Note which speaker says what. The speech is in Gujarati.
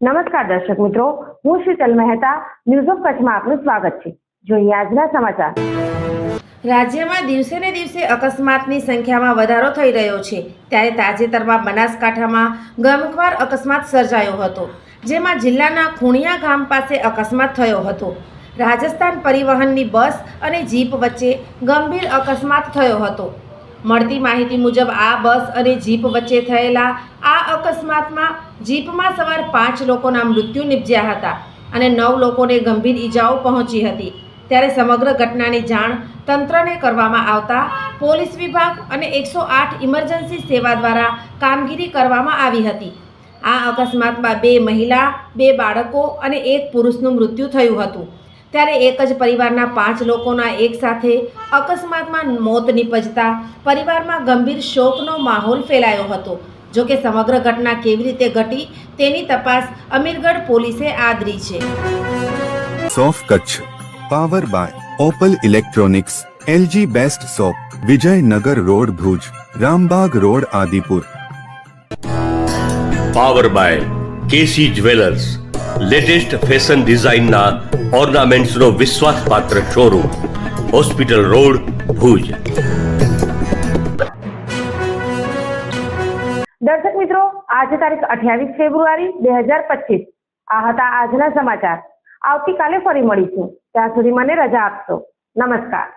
Speaker 1: નમસ્કાર દર્શક મિત્રો, હું શીતલ મહેતા, ન્યૂઝ ઓફ કચ્છમાં આપનું સ્વાગત છે. જોઈએ આજના સમાચાર. રાજ્યમાં દિવસે ને દિવસે અકસ્માતની સંખ્યામાં વધારો થઈ રહ્યો છે. ત્યારે તાજેતરમાં બનાસકાંઠામાં ગમખ્વાર અકસ્માત સર્જાયો હતો, જેમાં જિલ્લાના ખૂણિયા ગામ પાસે અકસ્માત થયો હતો. રાજસ્થાન પરિવહનની બસ અને જીપ વચ્ચે ગંભીર અકસ્માત થયો હતો. મળતી માહિતી મુજબ આ બસ અને જીપ વચ્ચે થયેલા આ અકસ્માતમાં જીપમાં સવાર પાંચ લોકોના મૃત્યુ નિપજ્યા હતા અને નવ લોકોને ગંભીર ઈજાઓ પહોંચી હતી. ત્યારે સમગ્ર ઘટનાની જાણ તંત્રને કરવામાં આવતા પોલીસ વિભાગ અને એકસો આઠ ઇમરજન્સી સેવા દ્વારા કામગીરી કરવામાં આવી હતી. આ અકસ્માતમાં બે મહિલા, બે બાળકો અને એક પુરુષનું મૃત્યુ થયું હતું. ત્યારે એક જ પરિવારના પાંચ લોકોના એક સાથે અકસ્માતમાં મોત નિપજતા પરિવારમાં ગંભીર શોકનો માહોલ ફેલાયો હતો. જો કે સમગ્ર ઘટના કેવી રીતે ઘટી તેની તપાસ અમીરગઢ પોલીસે આદરી છે.
Speaker 2: સોફ Kutch power by Opal electronics LG best shop Vijaynagar road Bhuj Rambag road Adipur.
Speaker 3: Power by KC jewellers latest fashion ડિઝાઇનના ઓર્નામેન્ટ્સનો વિશ્વાસપાત્ર શોરૂમ હોસ્પિટલ રોડ ભુજ.
Speaker 1: દર્શક મિત્રો, આજે તારીખ અઠ્યાવીસ ફેબ્રુઆરી બે હજાર પચીસ. આ હતા આજના સમાચાર. આવતીકાલે ફરી મળીશું. ત્યાં સુધી મને રજા આપશો. નમસ્કાર.